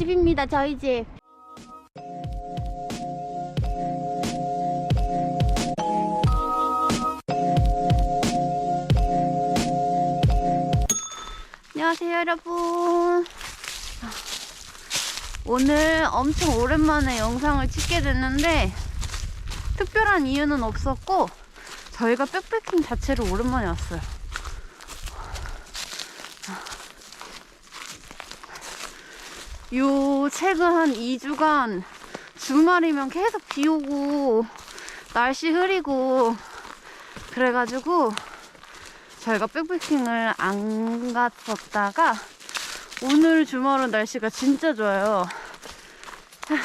집입니다. 저희 집. 안녕하세요, 여러분. 오늘 엄청 오랜만에 영상을 찍게 됐는데 특별한 이유는 없었고 저희가 백패킹 자체를 오랜만에 왔어요. 요 최근 한 2주간 주말이면 계속 비 오고 날씨 흐리고 그래가지고 저희가 백패킹을 안 갔었다가 오늘 주말은 날씨가 진짜 좋아요. 하,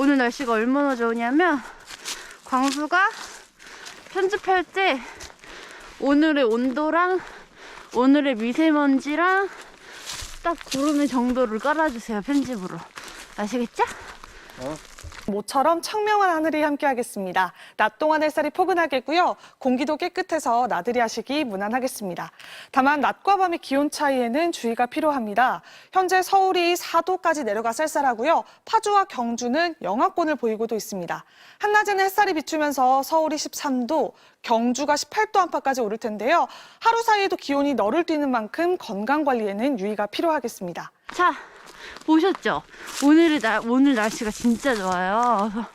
오늘 날씨가 얼마나 좋으냐면 광수가 편집할 때 오늘의 온도랑 오늘의 미세먼지랑 딱 구름의 정도를 깔아주세요 편집으로 아시겠죠? 모처럼 청명한 하늘이 함께하겠습니다. 낮 동안 햇살이 포근하겠고요. 공기도 깨끗해서 나들이 하시기 무난하겠습니다. 다만 낮과 밤의 기온 차이에는 주의가 필요합니다. 현재 서울이 4도까지 내려가 쌀쌀하고요. 파주와 경주는 영하권을 보이고도 있습니다. 한낮에는 햇살이 비추면서 서울이 13도, 경주가 18도 안팎까지 오를 텐데요. 하루 사이에도 기온이 너를 뛰는 만큼 건강 관리에는 유의가 필요하겠습니다. 자 보셨죠? 오늘의 날 오늘 날씨가 진짜 좋아요. 그래서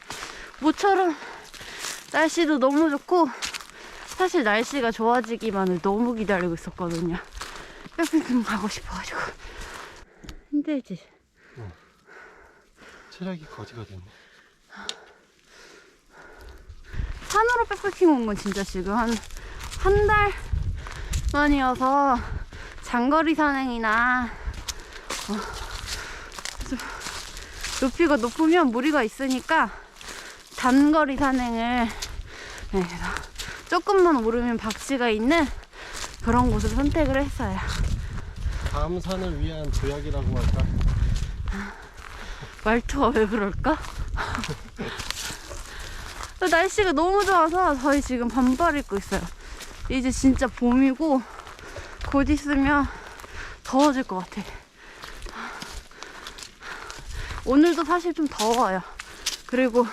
모처럼 날씨도 너무 좋고 사실 날씨가 좋아지기만을 너무 기다리고 있었거든요. 백패킹 가고 싶어가지고 힘들지. 체력이 거지가 됐네. 산으로 백패킹 온 건 진짜 지금 한 한 달 만이어서 장거리 산행이나 어, 좀 높이가 높으면 무리가 있으니까 단거리 산행을 네, 조금만 오르면 박쥐가 있는 그런 곳을 선택을 했어요. 다음 산을 위한 조약이라고 할까? 말투가 왜 그럴까? 날씨가 너무 좋아서 저희 지금 반팔 입고 있어요. 이제 진짜 봄이고 곧 있으면 더워질 것 같아. 오늘도 사실 좀 더워요. 그리고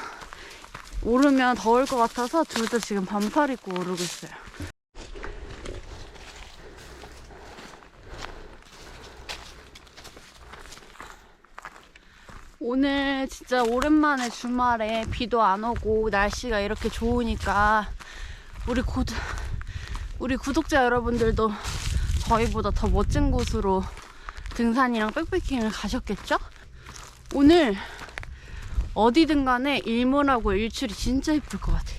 오르면 더울 것 같아서 둘 다 지금 반팔 입고 오르고 있어요. 오늘 진짜 오랜만에 주말에 비도 안 오고 날씨가 이렇게 좋으니까 우리 구 우리 구독자 여러분들도 저희보다 더 멋진 곳으로 등산이랑 백패킹을 가셨겠죠? 오늘 어디든 간에 일몰하고 일출이 진짜 예쁠 것 같아.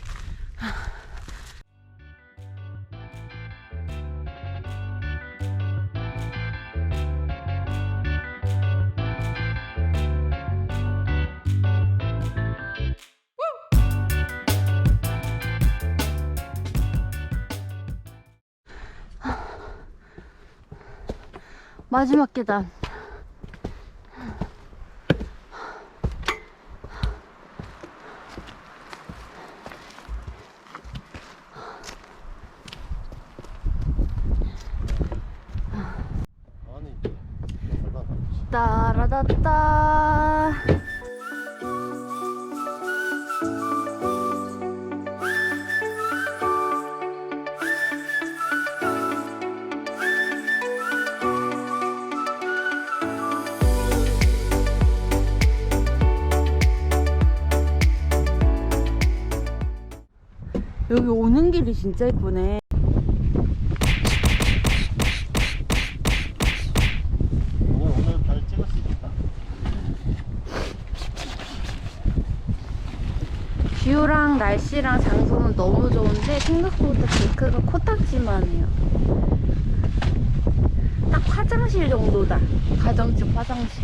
마지막 계단. 아니, 얼마나 다르지? 따라다따. 여기 오는 길이 진짜 예쁘네. 오늘 오늘 발 찍을 수 있다. 뷰랑 날씨랑 장소는 너무 좋은데 생각보다 데크가 코딱지만 해요. 딱 화장실 정도다. 가정집 화장실.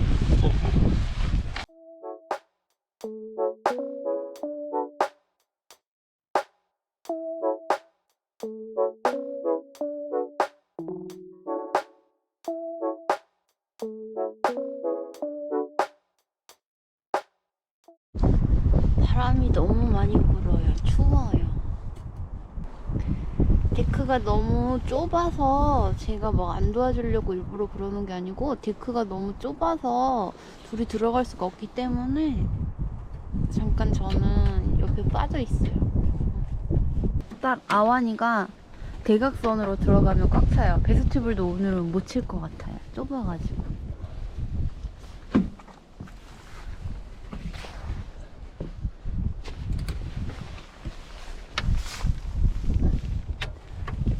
데크가 너무 좁아서 제가 막 안 도와주려고 일부러 그러는 게 아니고 데크가 너무 좁아서 둘이 들어갈 수가 없기 때문에 잠깐 저는 옆에 빠져 있어요. 딱 아완이가 대각선으로 들어가면 꽉 차요. 베스티블도 오늘은 못 칠 것 같아요. 좁아가지고.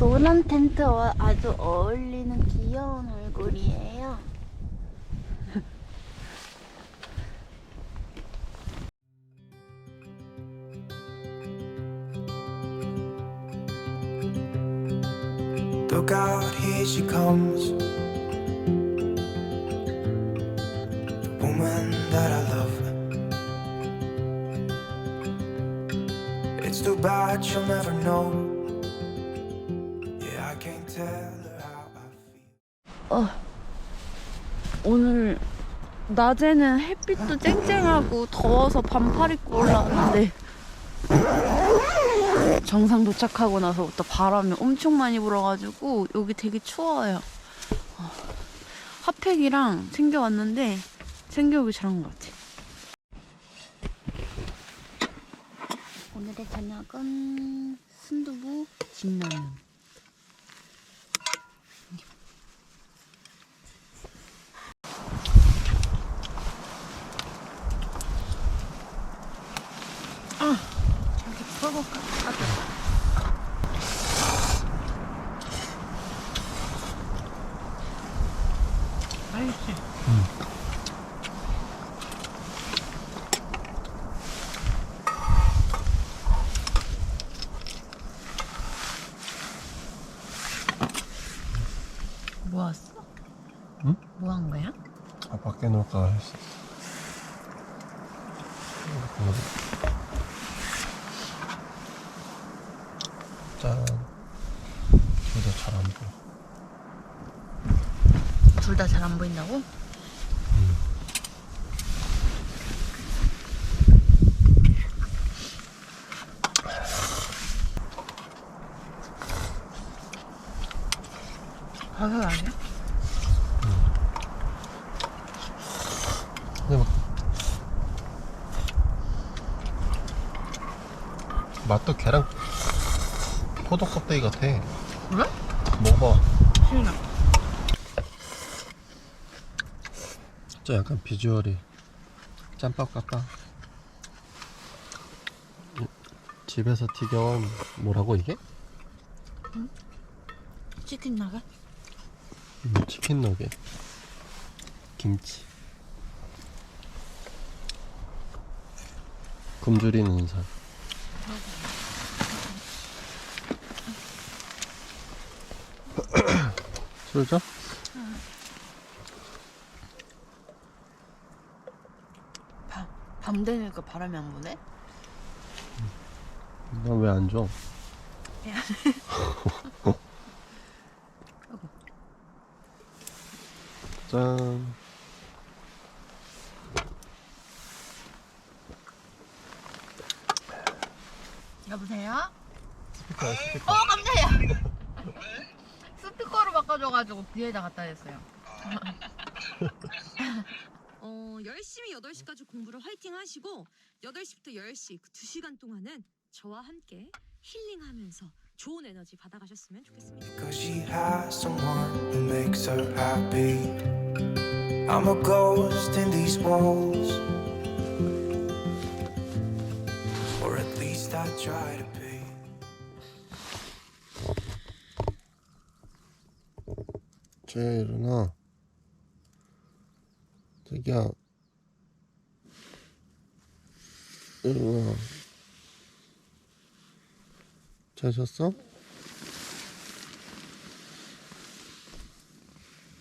노란 텐트와 아주 어울리는 귀여운 얼굴이에요. 낮에는 햇빛도 쨍쨍하고 더워서 반팔 입고 올라왔는데 정상 도착하고 나서부터 바람이 엄청 많이 불어가지고 여기 되게 추워요. 어, 핫팩이랑 챙겨왔는데 챙겨오기 잘한 것 같아. 오늘의 저녁은 순두부 진라면. 뭐 왔어? 응? 뭐 한 거야? 아 밖에 놀까 했어. 짠. 둘 다 잘 안 보여. 둘 다 잘 안 보인다고? 버섯 아니야? 근데 막 맛도 계란 포도 껍데기 같아. 그래? 먹어봐. 싫나? 저 약간 비주얼이 짬밥 같다. 음, 집에서 튀겨온 뭐라고 이게? 치킨 나가? 음, 치킨 너겟 김치 굶주리 줘? 밤, 밤 되니까 바람이 안 부네? 난왜안 줘? 짠 여보세요? 스피커 스피커 어 깜짝이야 스피커로 뒤에다 갖다 댔어요 어, 열심히 8시까지 공부를 화이팅 하시고 8시부터 10시 그 2시간 동안은 저와 함께 힐링하면서 좋은 에너지 받아가셨으면 좋겠습니다. Cause she has someone who makes her happy. I'm a ghost in these walls. Or at least I try to be. 쟤 일어나 자기야 일어나 잘 잤어?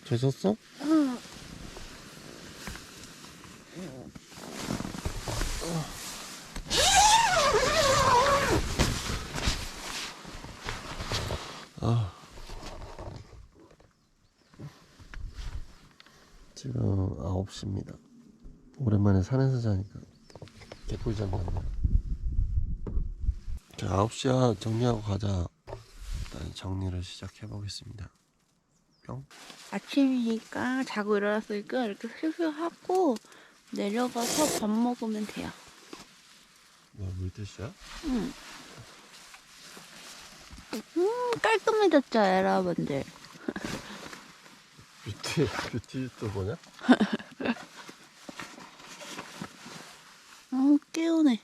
잘 잤어? 아 지금 9시입니다. 오랜만에 산에서 자니까 개꿀잠 같네. 자, 9시야 정리하고 가자. 나 이제 정리를 시작해 보겠습니다. 뿅. 아침이니까 자고 일어났으니까 이렇게 슬슬 하고 내려가서 밥 먹으면 돼요. 뭐 물티슈야? 음, 깔끔해졌죠, 여러분들. 뷰티 뷰티 유튜버냐? 어, 깨우네.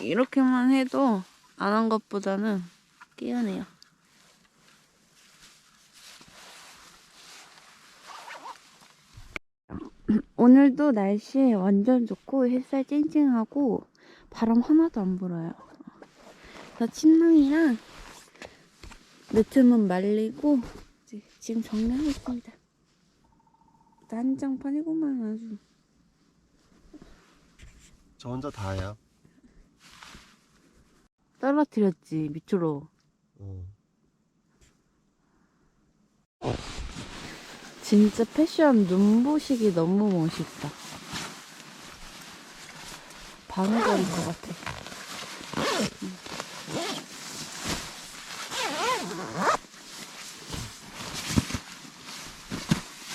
이렇게만 해도 안 한 것보다는 깨우네요. 오늘도 날씨 완전 좋고 햇살 쨍쨍하고 바람 하나도 안 불어요. 나 침낭이랑 매트만 말리고 지금 정리하고 있습니다. 난장판이구만 아주. 저 혼자 다야. 떨어뜨렸지 밑으로. 어. 진짜 패션 눈부시기 너무 멋있다. 반해버릴 것 같아.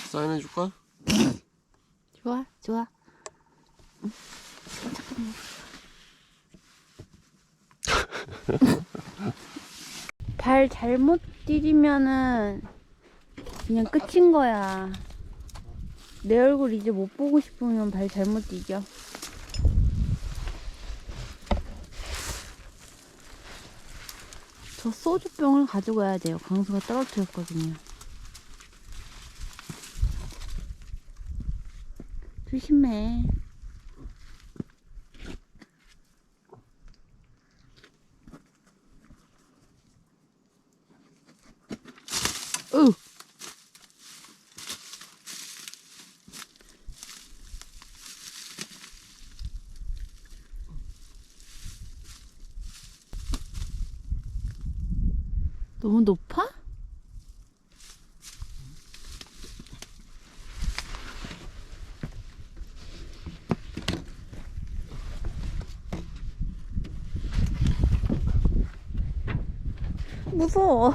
사인해 줄까? 좋아, 좋아. 발 잘못 디디면은 그냥 끝인 거야. 내 얼굴 이제 못 보고 싶으면 발 잘못 디뎌. 저 소주병을 가지고 와야 돼요. 강수가 떨어뜨렸거든요. 조심해. 으! 너무 높아? 무서워.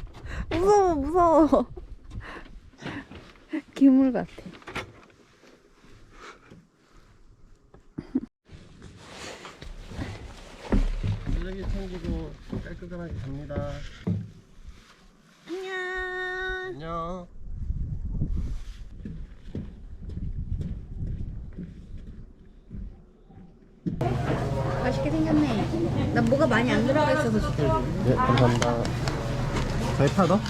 무서워, 무서워. 괴물 같아. 쓰레기 챙기고 깔끔하게 갑니다. 안녕. 안녕. 맛있게 생겼네. 나 뭐가 많이 안 들어가 있어서 좋다. 네, 감사합니다. 저희 파더?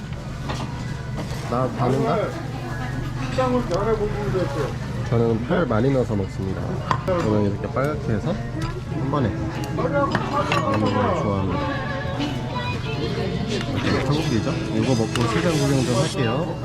나 다는가? 저는 파를 많이 넣어서 먹습니다. 저는 이렇게 빨갛게 해서 한 번에 먹는 걸 좋아합니다. 한국이죠? 이거 먹고 시장 구경 좀 할게요.